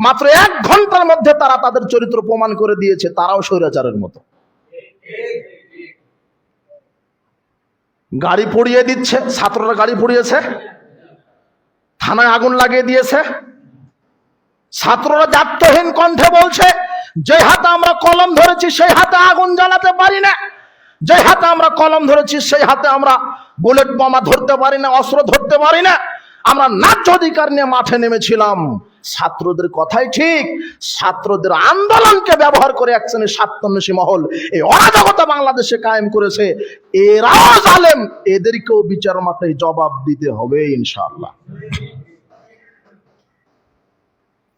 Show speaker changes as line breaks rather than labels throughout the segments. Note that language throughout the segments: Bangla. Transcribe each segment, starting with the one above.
মাত্র এক ঘণ্টার মধ্যে তারা তাদের চরিত্র প্রমাণ করে দিয়েছে, তারাও স্বৈরাচারের মতো। গাড়ি পুড়িয়ে দিচ্ছে, ছাত্ররা গাড়ি পুড়িয়েছে, থানায় আগুন লাগিয়ে দিয়েছে। ছাত্ররা দায়িত্বহীন কণ্ঠে বলছে, যে হাতে আমরা কলম ধরেছি, সেই হাতে আগুন জ্বালাতে পারি না। যে হাতে আমরা কলম ধরেছি, সেই হাতে আমরা বুলেট বোমা ধরতে পারি না, অস্ত্র ধরতে পারি না। আমরা ন্যায্য অধিকার নিয়ে মাঠে নেমেছিলাম। ছাত্রদের কথাই ঠিক, ছাত্রদের আন্দোলনকে ব্যবহার করে এক শ্রেণির স্বার্থন্বেষী মহল এই অরাজকতা বাংলাদেশে কায়েম করেছে। এরাও জালেম, এদেরকেও বিচার মাঠে জবাব দিতে হবে ইনশাআল্লাহ।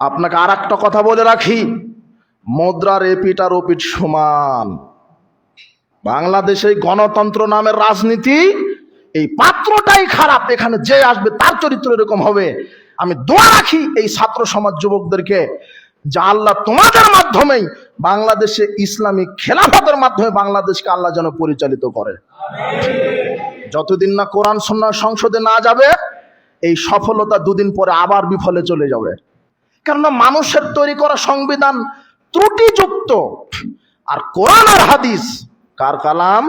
আপনাকে আর একটা কথা বলে রাখি, মুদ্রার এপিট আর ওপিট সমান। বাংলাদেশে গণতন্ত্র নামের রাজনীতি, এই পাত্রটাই খারাপ, এখানে যে আসবে তার চরিত্র এরকম হবে। আমি দোয়া রাখি এই ছাত্র সমাজ যুবকদেরকে যা আল্লাহ তোমাদের মাধ্যমেই বাংলাদেশে ইসলামী খেলাফতের মাধ্যমে বাংলাদেশকে আল্লাহ যেন পরিচালিত করে। যতদিন না কোরআন সন্ন্যাস সংসদে না যাবে, এই সফলতা দুদিন পরে আবার বিফলে চলে যাবে। কেননা মানুষের তৈরি করা সংবিধান ত্রুটিযুক্ত। আর কোরআন আর হাদিস, কার কালাম?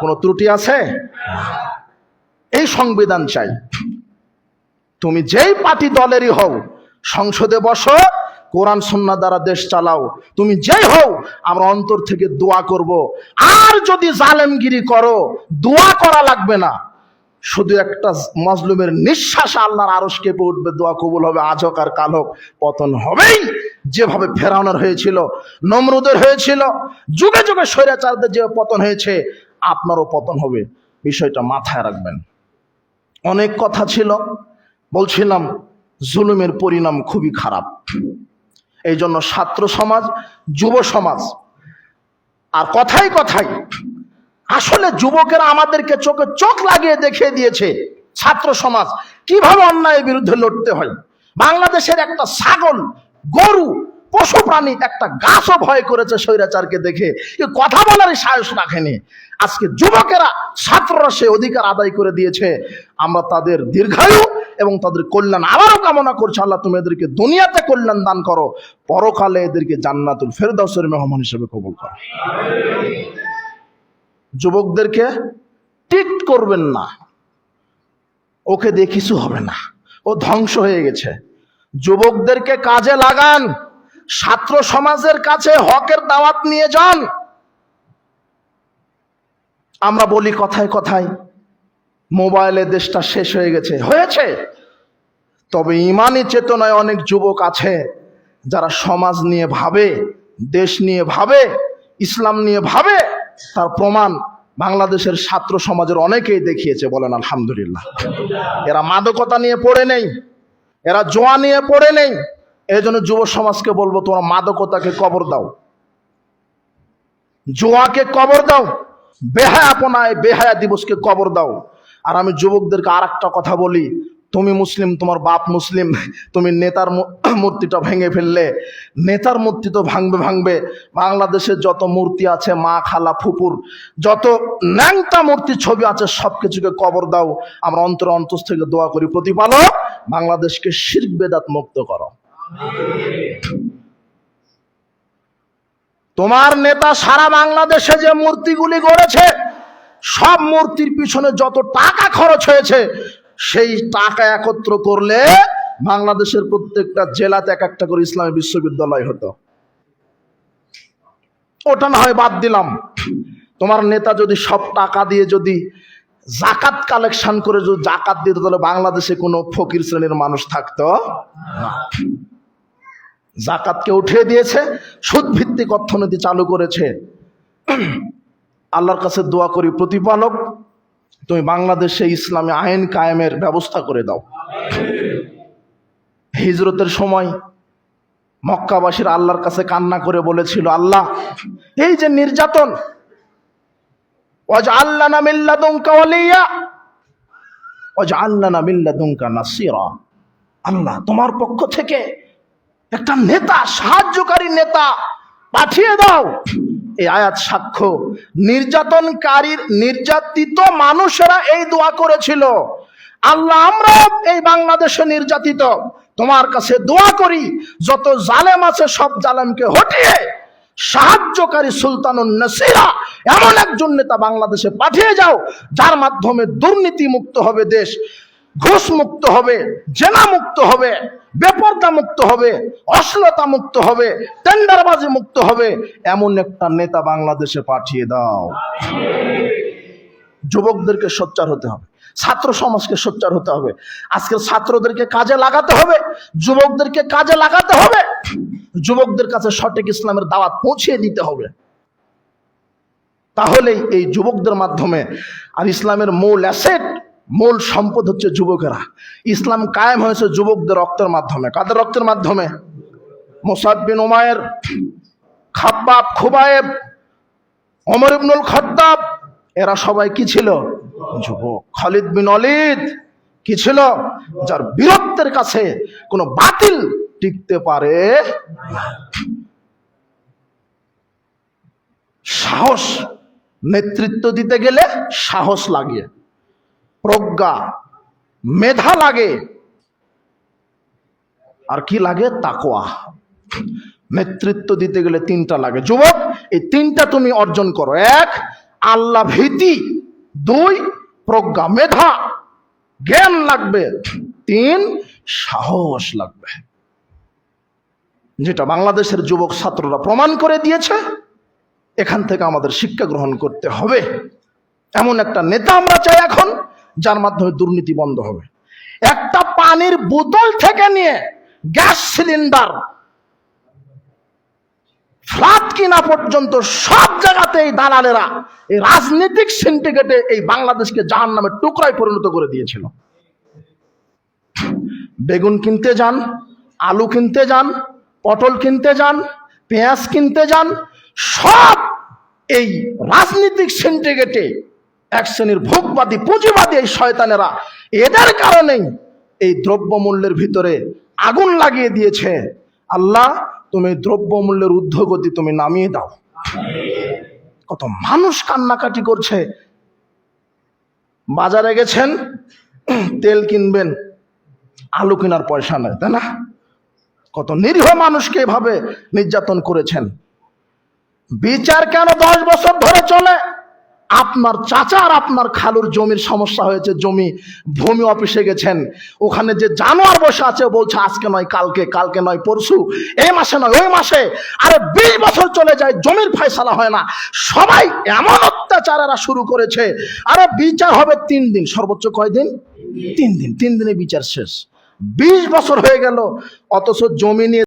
কোনো ত্রুটি আছে? এই সংবিধান চাই। তুমি যেই পার্টি দলেরই হও, সংসদে বসো, কোরআন সন্না দ্বারা দেশ চালাও। তুমি যেই হও, আমরা অন্তর থেকে দোয়া করব। আর যদি জালেমগিরি করো, দোয়া করা লাগবে না। শুধু একটা মজলুমের নিঃশ্বাস আল্লাহর আরস কেঁপে উঠবে, দোয়া কবুল হবে, আজ হোক আর কাল হোক, পতন হবেই। যেভাবে ফেরানোর হয়েছিল, নমরুদের হয়েছিল, যুগে যুগে স্বৈরাচারদের যে পতন হয়েছে, আপনারও পতন হবে। বিষয়টা মাথায় রাখবেন। অনেক কথা ছিল বলছিলাম, জুলুমের পরিণাম খুবই খারাপ। এই জন্য ছাত্র সমাজ, যুব সমাজ, আর কথাই কথাই আসলে যুবকেরা আমাদেরকে চোখে চোখ লাগিয়ে দেখিয়ে দিয়েছে ছাত্র সমাজ, কীভাবে অন্যায়ের বিরুদ্ধে লড়তে হয়। বাংলাদেশের একটা ছাগল, গরু, পশু প্রাণী, একটা গাছও ভয় করেছে স্বৈরাচারকে দেখে। কথা বলারই সাহস রাখেনি। আজকে যুবকেরা, ছাত্ররা সে অধিকার আদায় করে দিয়েছে। আমরা তাদের দীর্ঘায়ু এবং তাদের কল্যাণ আবারও কামনা করছি আল্লাহ, তুমি এদেরকে দুনিয়াতে কল্যাণ দান করো। পরকালে এদেরকে জান্নাতুল ফেরদাউসের মেহমান হিসেবে কবল করো। যুবকদেরকে টিট করবেন না। ওকে দিয়ে কিছু হবে না। ও ধ্বংস হয়ে গেছে। যুবকদেরকে কাজে লাগান। ছাত্র সমাজের কাছে হকের দাওয়াত নিয়ে যান। আমরা বলি কথায় কথায় মোবাইলে দেশটা শেষ হয়ে গেছে। হয়েছে। তবে ইমানি চেতনায় অনেক যুবক আছে, যারা সমাজ নিয়ে ভাবে, দেশ নিয়ে ভাবে, ইসলাম নিয়ে ভাবে। তার প্রমাণ বাংলাদেশের ছাত্র সমাজের অনেকেই দেখিয়েছে বলেন আলহামদুলিল্লাহ। এরা মাদকতা নিয়ে পড়ে নেই, এরা জোয়া নিয়ে পড়ে নেই। এই জন্য যুব সমাজকে বলব, তোমরা মাদকতাকে কবর দাও। জোয়াকে কবর দাও। বেহায়াপনায় বেহায়া দিবসকে কবর দাও। আর আমি যুবকদেরকে আর একটা কথা বলি। তুমি মুসলিম, তোমার বাপ মুসলিম, তুমি নেতার মূর্তিটা ভেঙে ফেললে। নেতার মূর্তি তো ভাঙবে ভাঙবে। বাংলাদেশের যত মূর্তি আছে, মা, খালা, ফুপুর, যত ন্যাংটা মূর্তির ছবি আছে সব কিছুকে কবর দাও। আমরা অন্তর অন্তর থেকে দোয়া করি, প্রতিপালক, বাংলাদেশকে শির বেদাত মুক্ত করো। তোমার নেতা সারা বাংলাদেশে যে মূর্তিগুলি গড়েছে সব মূর্তির পিছনে যত টাকা খরচ হয়েছে, সেই টাকা একত্র করলে বাংলাদেশের প্রত্যেকটা জেলাতে এক একটা করে ইসলামী বিশ্ববিদ্যালয় হতো। ওটা না হয় বাদ দিলাম। তোমার নেতা যদি সব টাকা দিয়ে যদি জাকাত কালেকশন করে যদি জাকাত দিত, তাহলে বাংলাদেশে কোনো ফকির শ্রেণির মানুষ থাকতো জাকাতকে উঠিয়ে দিয়েছে সুদ ভিত্তিক অর্থনীতি চালু করেছে। আল্লাহর কাছে দোয়া করি, প্রতিপালক, তুমি বাংলাদেশে ইসলামী আইন কায়েমের ব্যবস্থা করে দাও। হিজরতের সময় মক্কাবাসীর আল্লাহর কাছে কান্না করে বলেছিল, আল্লাহ, এই যে নির্যাতন আল্লাহ না মিল্লা দুঙ্কা আল্লাহ না মিল্লা দুঙ্কা আল্লাহ, তোমার পক্ষ থেকে একটা নেতা, সাহায্যকারী নেতা পাঠিয়ে দাও। এই আয়াত সাক্ষ্য। নির্যাতনকারীর নির্যাতিত মানুষেরা এই দোয়া করেছিল। আল্লাহ, আমরা এই বাংলাদেশে নির্যাতিত। তোমার কাছে দোয়া করি, যত জালেম আছে সব জালেমকে হটিয়ে সাহায্যকারী সুলতানুন নাসিরা এমন একজন নেতা বাংলাদেশে পাঠিয়ে যাও, যার মাধ্যমে দুর্নীতি মুক্ত হবে দেশ। ঘুষ মুক্ত হবে জেনা মুক্ত হবে বেপর্দা মুক্ত হবে অশ্লীলতা মুক্ত হবে টেন্ডারবাজি মুক্ত হবে, এমন একটা নেতা বাংলাদেশে পাঠিয়ে দাও। যুবকদেরকে সোচ্চার হতে হবে, ছাত্র সমাজকে সোচ্চার হতে হবে, আজকে ছাত্রদেরকে কাজে লাগাতে হবে, যুবকদেরকে কাজে লাগাতে হবে, যুবকদের কাছে সঠিক ইসলামের দাওয়াত পৌঁছিয়ে দিতে হবে। তাহলেই এই যুবকদের মাধ্যমে আর ইসলামের মূল অ্যাসেট মূল সম্পদ হচ্ছে যুবকেরা। ইসলাম কায়েম হয়েছে যুবকদের রক্তের মাধ্যমে। কাদের রক্তের মাধ্যমে? মোসাদ্দিন ওমায়ের খাব্বাব খুবায়েব অমর ইবনুল খত্তাব, এরা সবাই কি ছিল? যুবক। খালিদ বিন অলিদ কি ছিল? যার বীরত্বের কাছে কোনো বাতিল টিকতে পারে। সাহস, নেতৃত্ব দিতে গেলে সাহস লাগে প্রজ্ঞা, মেধা লাগে। আর কি লাগে? তাকোয়া নেতৃত্ব দিতে গেলে তিনটা লাগে। যুবক, এই তিনটা তুমি অর্জন করো। এক আল্লাহ ভীতি। দুই, প্রজ্ঞা, মেধা। জ্ঞান লাগবে। তিন, সাহস লাগবে। যেটা বাংলাদেশের যুবক ছাত্ররা প্রমাণ করে দিয়েছে, এখান থেকে আমাদের শিক্ষা গ্রহণ করতে হবে। এমন একটা নেতা আমরা চাই এখন। যার মাধ্যমে দুর্নীতি বন্ধ হবে। একটা পানির বোতল থেকে নিয়ে গ্যাস সিলিন্ডার ফ্ল্যাট কিনা পর্যন্ত সব জায়গাতে এই দালালেরা এই রাজনৈতিক সিন্ডিকেটে এই বাংলাদেশকে জাহান নামে টুকরায় পরিণত করে দিয়েছিল। বেগুন কিনতে যান, আলু কিনতে যান, পটল কিনতে যান, পেঁয়াজ কিনতে যান, সব এই রাজনৈতিক সিন্ডিকেটে এক শ্রেণির ভোগবাদী, পুঁজিবাদী এই শয়তানেরা। এদের কারণেই এই দ্রব্যমূল্যের ভিতরে আগুন লাগিয়ে দিয়েছে। আল্লাহ, তুমি দ্রব্যমূল্যের ঊর্ধ্বগতি তুমি নামিয়ে দাও। কত মানুষ কান্নাকাটি করছে। বাজারে গেছেন, তেল কিনবেন, আলু কেনার পয়সা নেই, তাই না? কত নিরীহ মানুষকে এভাবে নির্যাতন করেছেন। বিচার কেন দশ বছর ধরে চলে? আপনার চাচা আর আপনার খালুর জমির সমস্যা হয়েছে, জমি ভূমি অফিসে গেছেন। ওখানে যে জানোয়ার বসে আছে বলছে, আজকে নয়, কালকে কালকে নয়, পরশু, এই মাসে নয়, ওই মাসে। আরে বিশ বছর চলে যায়, জমির ফয়সালা হয় না। সবাই এমন অত্যাচার এরা শুরু করেছে। আরে বিচার হবে তিন দিন। সর্বোচ্চ কয়দিন তিন দিন। তিন দিনে বিচার শেষ। বিশ বছর হয়ে গেল, অথচ জমি নিয়ে